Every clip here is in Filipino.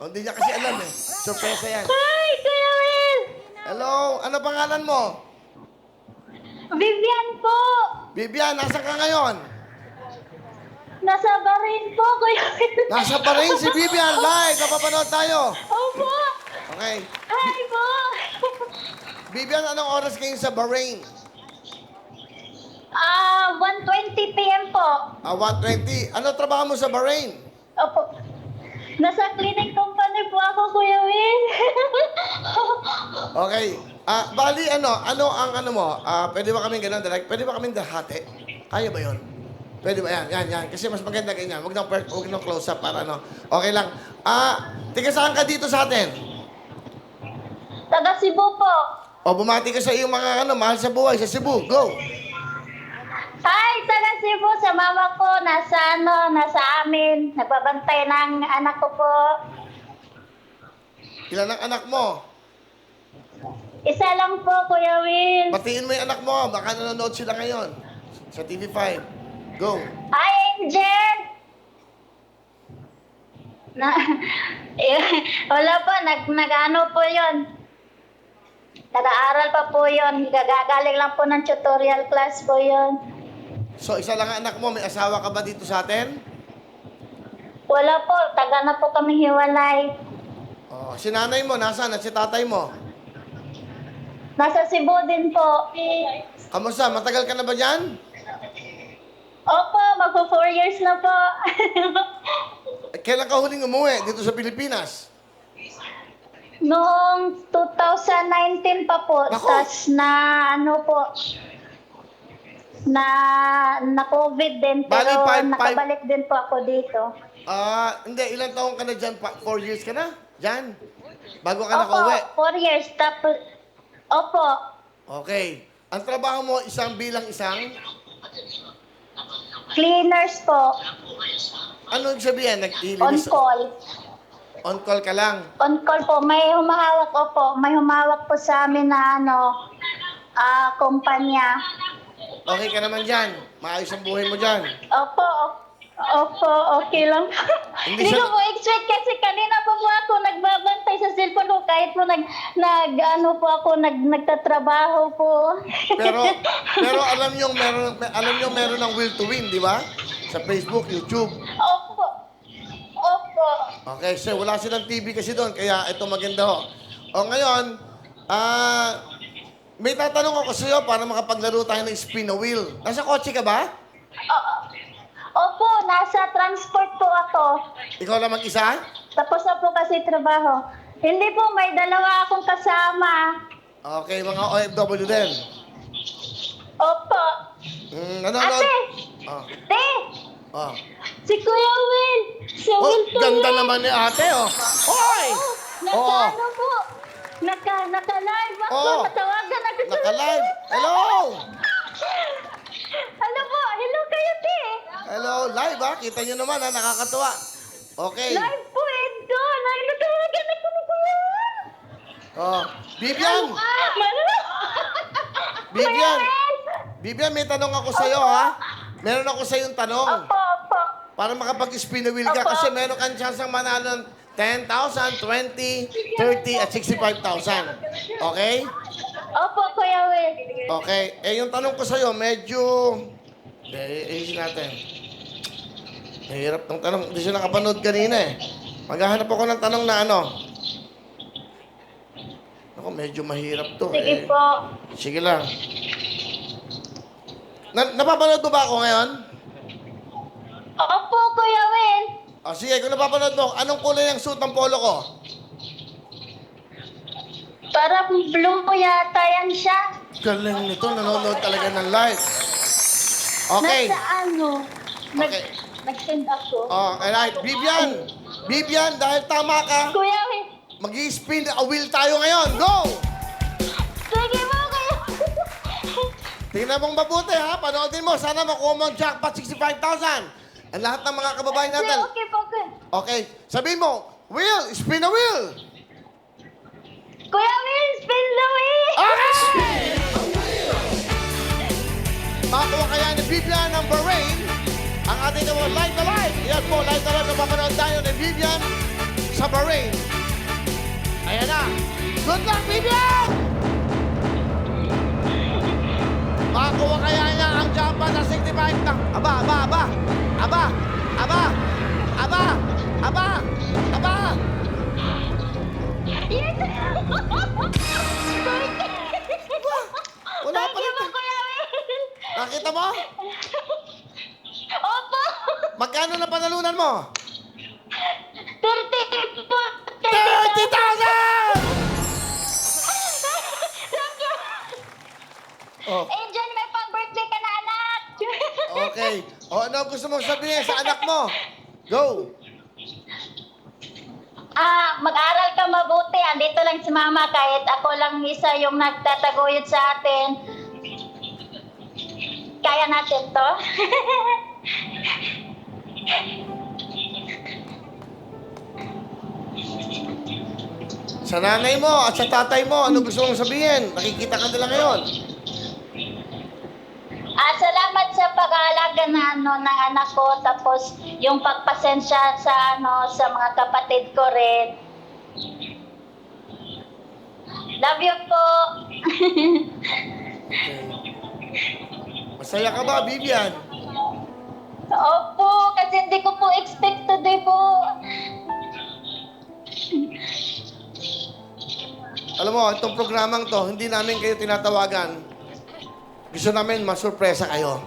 Oh, Hindi niya kasi alam eh. Surpresa yan. Hi, Kuya Will! Hello, ano pangalan mo? Vivian po! Bibian, nasa ka ngayon? Nasa Bahrain po, Kuya Will. Nasa pa rin si Bibian. Live, napapanood tayo. Opo! Okay. Hi po! Bibian, anong oras kayo sa Bahrain? Ah, 1.20 p.m. po. Ah, 1.20. Ano trabaho mo sa Bahrain? Opo. Nasa cleaning company po ako, Kuya Will. Okay. Ah, bali, ano, ano ang ano mo? Ah, pwede ba kaming ganun, direct? Pwede ba kaming dahati? Kaya ba yun? Pwede ba? Yan, yan, yan. Kasi mas maganda ganyan. Huwag nang, per- huwag nang close up para ano. Okay lang. Ah, tiga saan ka dito sa atin? Taga Cebu po. O, bumati ka sa iyong mga ano, mahal sa buhay, sa Cebu. Go! Hi, taga Cebu. Sa mama ko, nasa ano, nasa amin. Nagbabantay ng anak ko po. Ilan ang anak mo? Isa lang po, Kuya Will. Batiin mo yung anak mo. Baka nanonood sila ngayon. Sa TV5. Go. Hi, Angel! Na, eh, wala po, nag, nag-ano po yun. Nag-aaral pa po yun. Gagagaling lang po ng tutorial class po yun. So, isa lang ang anak mo. May asawa ka ba dito sa atin? Wala po, taga na po kami hiwalay. Si nanay mo, nasaan? At si tatay mo? Nasa Cebu din po. Kamusta? Matagal ka na ba dyan? Opo, magpo four years na po. Eh, Kailan ka huling umuwi dito sa Pilipinas? Noong 2019 pa po, Nako. tas na ano po, na na COVID din, Bali, pero five- five- nakabalik din po ako dito. Ah, hindi. Ilang taong ka na dyan? Pa- four years ka na? Dyan? Bago ka Opo, nakauwi? four years. Tapos, opo, Okay. Ang trabaho mo, isang bilang isang? cleaners po, Ano yung sabihin? on Nag-ilinis? call. On call ka lang. On call po, may humahawak opo, may humawak po sa amin na ano, ah, kumpanya. Okay ka naman dyan. Maayos ang buhay mo dyan. Opo, opo, okay lang. Hindi Hindi siya- ko po expect kasi kanina pa po ako nagbabantay sa cellphone ko kahit po nag, nag ano po ako, nag, nagtatrabaho po. Pero pero alam niyo meron alam niyo meron ng will to win, di ba? Sa Facebook, YouTube. opo, opo. Okay, so wala silang TV kasi doon, kaya ito maganda ho. O ngayon, ah, may tatanong ako sa iyo para makapaglaro tayo ng spin a wheel. Nasa kotse ka ba? O- Opo, nasa transport po ako. Ikaw lang mag-isa? Tapos na po kasi trabaho. Hindi po, may dalawa akong kasama. Okay, mga OFW din. Opo. Mm, nanonood? Ate! Oh, Te! oh. Si Kuya Will! Si Oh, Will ganda Will. naman ni ate, oh. Hoy! Naka Oo. ano po? Naka, naka-live ako. Oo. Natawagan ako Naka-live. Hello! Ano po? Hello kayo, te. Hello, live ha? Kita nyo naman ha, nakakatuwa. Okay. Live po, Edo. Ako ni Kuya Will. Oh, Bibian! Bibian! Bibian, may tanong ako sa'yo ha. Meron ako sa'yong tanong. Opo, opo. Para makapag-spin the wheel ka Opo. kasi meron kang chance ng manalo ng 10,000, 20, 30, at 65,000. Okay? Opo, Kuya Will. Okay. Eh, yung tanong ko sa'yo, medyo... Eh, ayusin natin. Mahirap ng tanong. Hindi siya nakapanood kanina eh. Maghahanap ako ng tanong na ano. Ako, medyo mahirap to. Sige eh. po. Sige lang. Na napapanood mo ba ako ngayon? Opo, Kuya Will. O sige, kung napapanood mo, anong kulay ang suit ng polo ko? Parang blue po yata yan siya. Galing nito, nanonood talaga ng live. Okay. Nasa ano? Nag, Okay. Nag-send ako. Oh, alright. Bibian! Bibian, dahil tama ka, Kuya Will. mag spin a wheel tayo ngayon. Go! Sige po, Kuya Tingnan mong mabuti ha, panoodin mo. Sana makuha mo ang jackpot 65,000. Ang lahat ng mga kababayan natin. Okay po, Kuya. Okay, sabihin mo, wheel, spin a wheel. Kuya Will, spin the wheel! Okay! Makakuha kaya ni Vivian ng Bahrain ating naman live na live. Yan po, live na live na papanood tayo ni Vivian sa Bahrain. Ayan na. Good luck, Vivian! Makakuha kaya niya ang jackpot na 65 na... Aba! Aba! Aba! Ano gusto mong sabihin sa anak mo? Go! Ah, mag-aral ka mabuti. Andito lang si Mama kahit ako lang isa yung nagtataguyod sa atin. Kaya natin to. Sa nanay mo at sa tatay mo, ano gusto mong sabihin? Nakikita ka nila ngayon. Ah, salamat sa pag-aalaga na ano ng anak ko tapos yung pagpasensya sa ano sa mga kapatid ko rin. Love you po. Masaya ka ba, Vivian? Opo, kasi hindi ko po expect today po. Alam mo, itong programang to, hindi namin kayo tinatawagan. Gusto namin masurpresa kayo.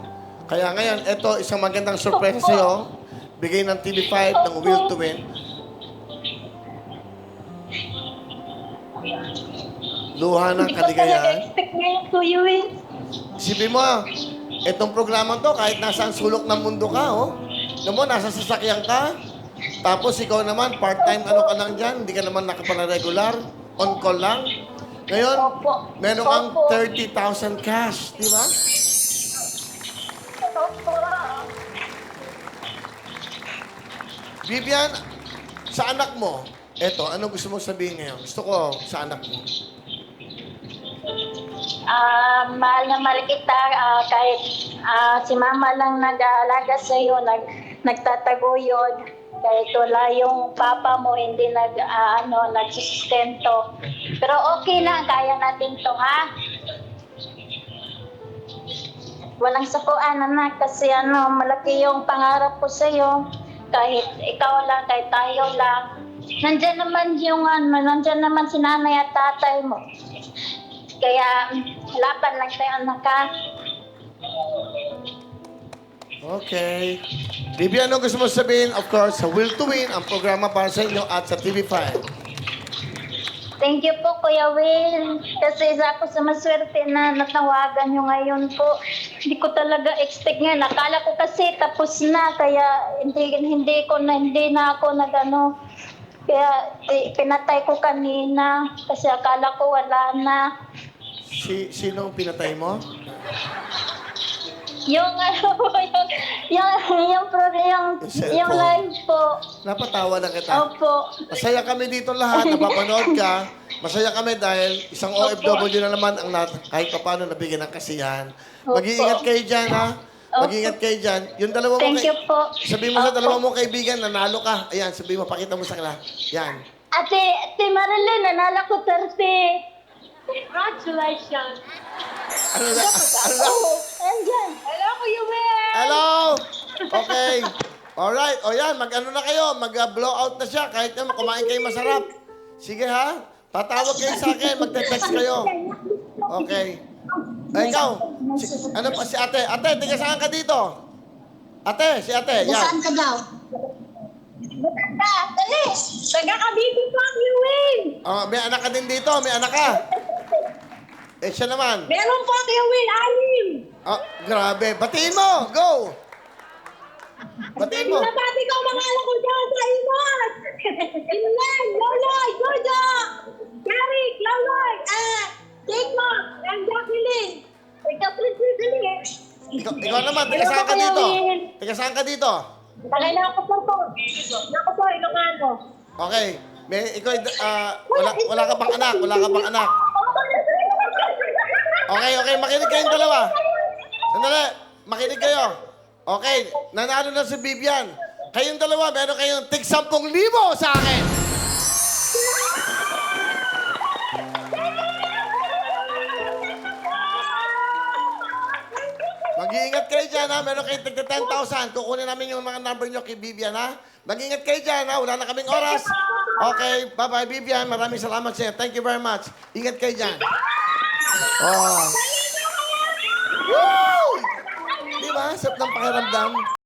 Kaya ngayon, ito, isang magandang surpresa sa'yo. Bigay ng TV5 ng Will to Win. Luha ng Hindi ko talaga kaligayahan. expect Will. Isipin mo, itong programang to, kahit nasa sulok ng mundo ka, oh. Alam mo, nasa sasakyan ka. Tapos ikaw naman, part-time ano ka lang dyan, hindi ka naman nakapala-regular, on call lang. Ngayon, Opo. meron kang Opo. 30,000 cash, di ba? Opo. Vivian, sa anak mo, eto, ano gusto mo sabihin ngayon? Gusto ko sa anak mo. Ah, mahal na mahal kita ah, kahit ah, si mama lang nag-aalaga sa iyo, nag, nagtataguyod. Kahit wala yung papa mo, hindi nag, ah, ano, nagsusustento. Pero okay lang, kaya natin to, ha? Walang sakuan, anak, kasi ano, malaki yung pangarap ko sa iyo. Kahit ikaw lang, kahit tayo lang. Nandyan naman yung ano, nandyan naman si nanay at tatay mo. Kaya, laban lang tayo, anak, ha? Okay. Vivian, ano gusto mo sabihin? Of course, sa Will to Win, ang programa para sa inyo at sa TV5. Thank you po, Kuya Will. Kasi isa ako sa maswerte na natawagan nyo ngayon po. Hindi ko talaga expect ngayon. Akala ko kasi tapos na, kaya hindi, hindi ko na, hindi na ako nagano. Kaya eh, pinatay ko kanina kasi akala ko wala na. Si, sinong pinatay mo? Yung ano po, yung, yung, yung, pro, yung, Cellphone. yung live po. Napatawa na kita. Opo. Masaya kami dito lahat, napapanood ka. Masaya kami dahil isang OFW na naman ang nat kahit pa paano nabigyan ng kasiyahan. Mag-iingat kayo dyan, ha? Mag-iingat kayo dyan. Yung dalawa mo Thank kay- you po. Sabihin mo sa dalawa mo kaibigan, nanalo ka. Ayan, sabihin mo, pakita mo sa kanila. Yan. Ate, Ate Marilyn, nanala ko 30. Congratulations. Ano na? Ano na? Hello, Kuya Will. Hello! Okay. Alright. O yan, mag-ano na kayo. Mag-blow out na siya. Kahit na kumain kayo masarap. Sige ha. Patawag kayo sa akin. Magte-text kayo. Okay. Ay, ikaw. Si, ano pa si ate? Ate, tiga saan ka dito? Ate, si ate. Yan. ka daw? Bata, dali. Taga ka dito pa, Kuya Will. Oh, may anak ka din dito. May anak ka. Eh, siya naman. Meron po, Kuya Will, anim. Oh, grabe. Batiin mo. Go! Batiin mo. Nabati ko ang mga anak ko dyan sa imos. Inlan, Loloy, Jojo, Eric, Loloy, ah, Jacob, and Jacqueline. Ikaw, Princess Lee. Ikaw, ikaw naman. Tiga saan ka dito? Tiga saan ka dito? Tagay na ako po po. Ako po, Ilocano. Okay. May, ikaw, ah, wala, wala ka bang anak? Wala ka bang anak? Okay, okay. Makinig kayong dalawa. Sandali, makinig kayo. Okay, nanalo na si Vivian. Kayong dalawa, meron kayong tig 10,000 sa akin. Mag-iingat kayo dyan, ha? Meron kayong tig 10,000. Kukunin namin yung mga number nyo kay Vivian, ha? Mag-iingat kayo dyan, ha? Wala na kaming oras. Okay, bye-bye, Vivian. Maraming salamat sa'yo. Thank you very much. Ingat kayo dyan. Oh. Woo! Ba? Sarap ng pakiramdam.